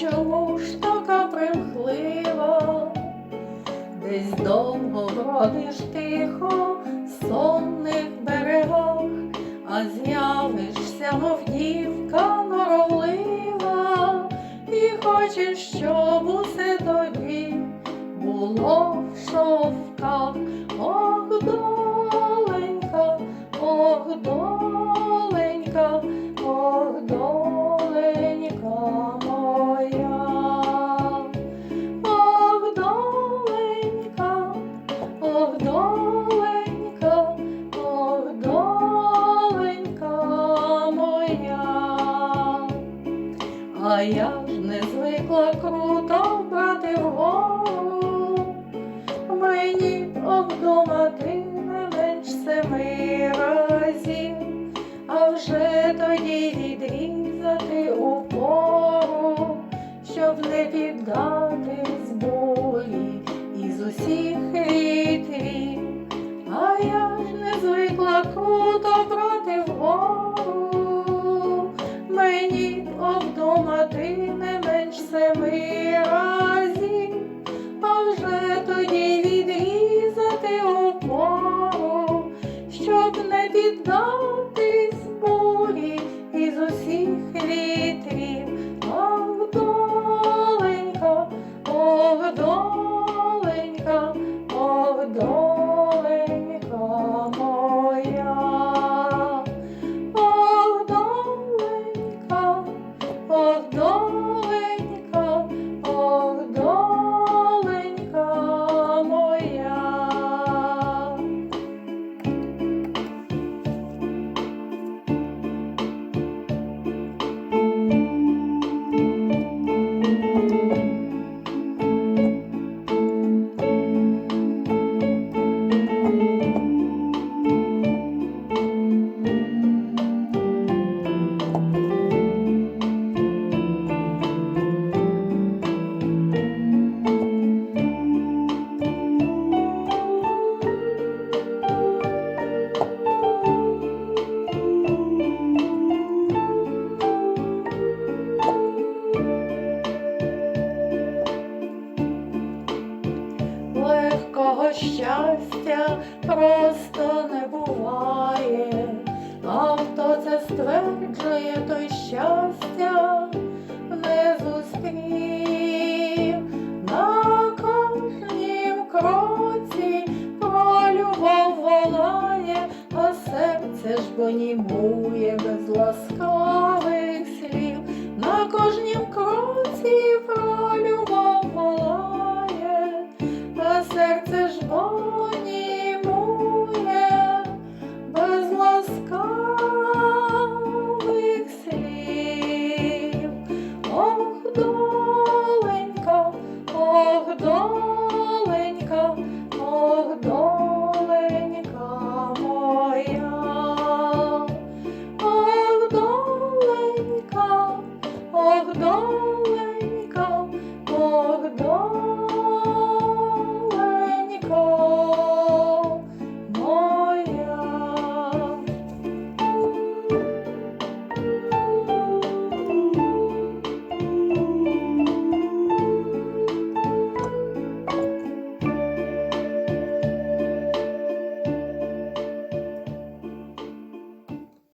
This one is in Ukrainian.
чому ж така примхлива, десь довго бродиш тихо, сонних берегах, а з'явишся, мов дівка норовлива, і хочеш, щоб усе тобі було в шов. А я ж не звикла круто брати вгору, мені обдумати не менш семи разів, а вже тоді відрізати упору, щоб не піддатись не Щастя просто не буває, а хто це стверджує, той щастя не зустрів. На кожнім кроці про любов волає, а серце ж понімує без ласкавих Це ж моє.